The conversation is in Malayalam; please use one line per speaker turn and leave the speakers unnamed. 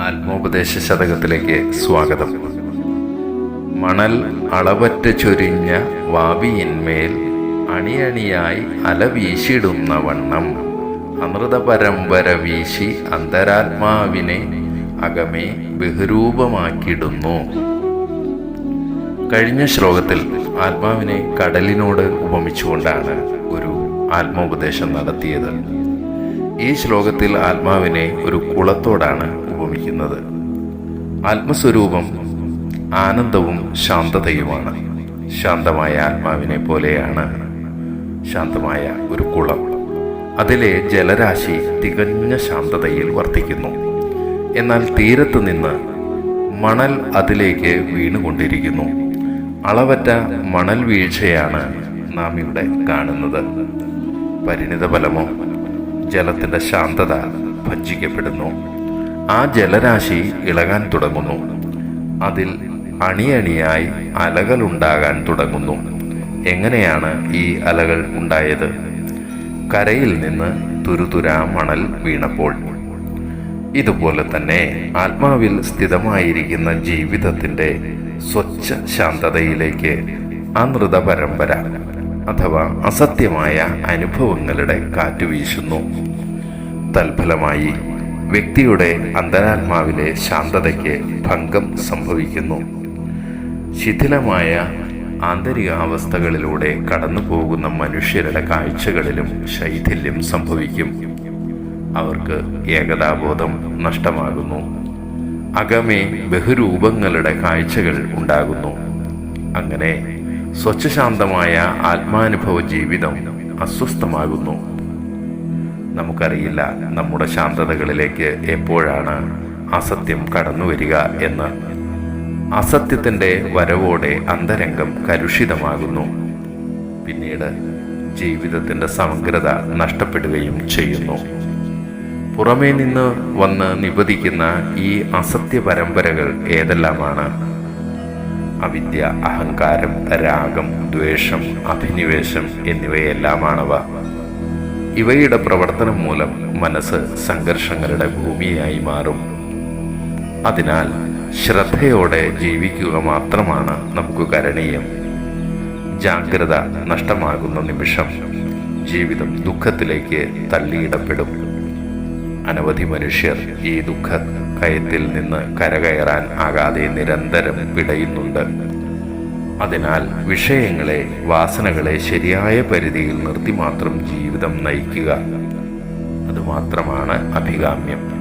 ആത്മോപദേശ ശതകത്തിലേക്ക് സ്വാഗതം. മണൽ അളവറ്റ ചൊരിഞ്ഞ വാവിയിന്മേൽ അണിയണിയായി അല വീശിടുന്ന വണ്ണം. അമൃത പരമ്പര വീശി അന്തരാത്മാവിനെ അകമേ ബഹുരൂപമാക്കിയിടുന്നു. കഴിഞ്ഞ ശ്ലോകത്തിൽ ആത്മാവിനെ കടലിനോട് ഉപമിച്ചുകൊണ്ടാണ് ഒരു ആത്മോപദേശം നടത്തിയത്. ഈ ശ്ലോകത്തിൽ ആത്മാവിനെ ഒരു കുളത്തോടാണ് ഉപമിക്കുന്നത് ആത്മസ്വരൂപം ആനന്ദവും ശാന്തതയുമാണ്. ശാന്തമായ ആത്മാവിനെ പോലെയാണ് ശാന്തമായ ഒരു കുളം. അതിലെ ജലരാശി തികഞ്ഞ ശാന്തതയിൽ വർത്തിക്കുന്നു. എന്നാൽ തീരത്ത് നിന്ന് മണൽ അതിലേക്ക് വീണുകൊണ്ടിരിക്കുന്നു. അളവറ്റ മണൽ വീഴ്ചയാണ് നാം ഇവിടെ കാണുന്നത്. പരിണിത ഫലമോ ജലത്തിന്റെ ശാന്തത ഭഞ്ജിക്കപ്പെടുന്നു ആ ജലരാശി ഇളകാൻ തുടങ്ങുന്നു. അതിൽ അണിയണിയായി അലകളുണ്ടാകാൻ തുടങ്ങുന്നു. എങ്ങനെയാണ് ഈ അലകൾ ഉണ്ടായത്? കരയിൽ നിന്ന് തുരുതുരാ മണൽ വീണപ്പോൾ. ഇതുപോലെ തന്നെ ആത്മാവിൽ സ്ഥിതമായിരിക്കുന്ന ജീവിതത്തിന്റെ സ്വച്ഛ ശാന്തതയിലേക്ക് അനൃത പരമ്പര അഥവാ അസത്യമായ അനുഭവങ്ങളുടെ കാറ്റ് വീശുന്നു. തൽഫലമായി വ്യക്തിയുടെ അന്തരാത്മാവിലെ ശാന്തതയ്ക്ക് ഭംഗം സംഭവിക്കുന്നു. ശിഥിലമായ ആന്തരികാവസ്ഥകളിലൂടെ കടന്നു പോകുന്ന മനുഷ്യരുടെ കാഴ്ചകളിലും ശൈഥില്യം സംഭവിക്കും. അവർക്ക് ഏകതാബോധം നഷ്ടമാകുന്നു. അകമേ ബഹുരൂപങ്ങളുടെ കാഴ്ചകൾ ഉണ്ടാകുന്നു. അങ്ങനെ സ്വച്ഛശാന്തമായ ആത്മാനുഭവ ജീവിതം അസ്വസ്ഥമാകുന്നു. നമുക്കറിയില്ല. നമ്മുടെ ശാന്തതകളിലേക്ക് എപ്പോഴാണ് അസത്യം കടന്നു വരിക എന്ന്. അസത്യത്തിന്റെ വരവോടെ അന്തരംഗം കലുഷിതമാകുന്നു. പിന്നീട് ജീവിതത്തിന്റെ സമഗ്രത നഷ്ടപ്പെടുകയും ചെയ്യുന്നു. പുറമേ നിന്ന് വന്ന് നിപതിക്കുന്ന ഈ അസത്യ പരമ്പരകൾ ഏതെല്ലാമാണ്? അവിദ്യ അഹങ്കാരം രാഗം ദ്വേഷം അഭിനിവേശം എന്നിവയെല്ലാമാണവ. ഇവയുടെ പ്രവർത്തനം മൂലം മനസ്സ് സംഘർഷങ്ങളുടെ ഭൂമിയായി മാറും. അതിനാൽ ശ്രദ്ധയോടെ ജീവിക്കുക മാത്രമാണ് നമുക്ക് കരണീയം. ജാഗ്രത നഷ്ടമാകുന്ന നിമിഷം ജീവിതം ദുഃഖത്തിലേക്ക് തള്ളിയിടപ്പെടും. അനവധി മനുഷ്യർ ഈ ദുഃഖ കയത്തിൽ നിന്ന് കരകയറാൻ ആകാതെ നിരന്തരം പിടയുന്നുണ്ട് അതിനാൽ വിഷയങ്ങളെ വാസനകളെ ശരിയായ പരിധിയിൽ നിർത്തി മാത്രം ജീവിതം നയിക്കുക. അതുമാത്രമാണ് അഭികാമ്യം.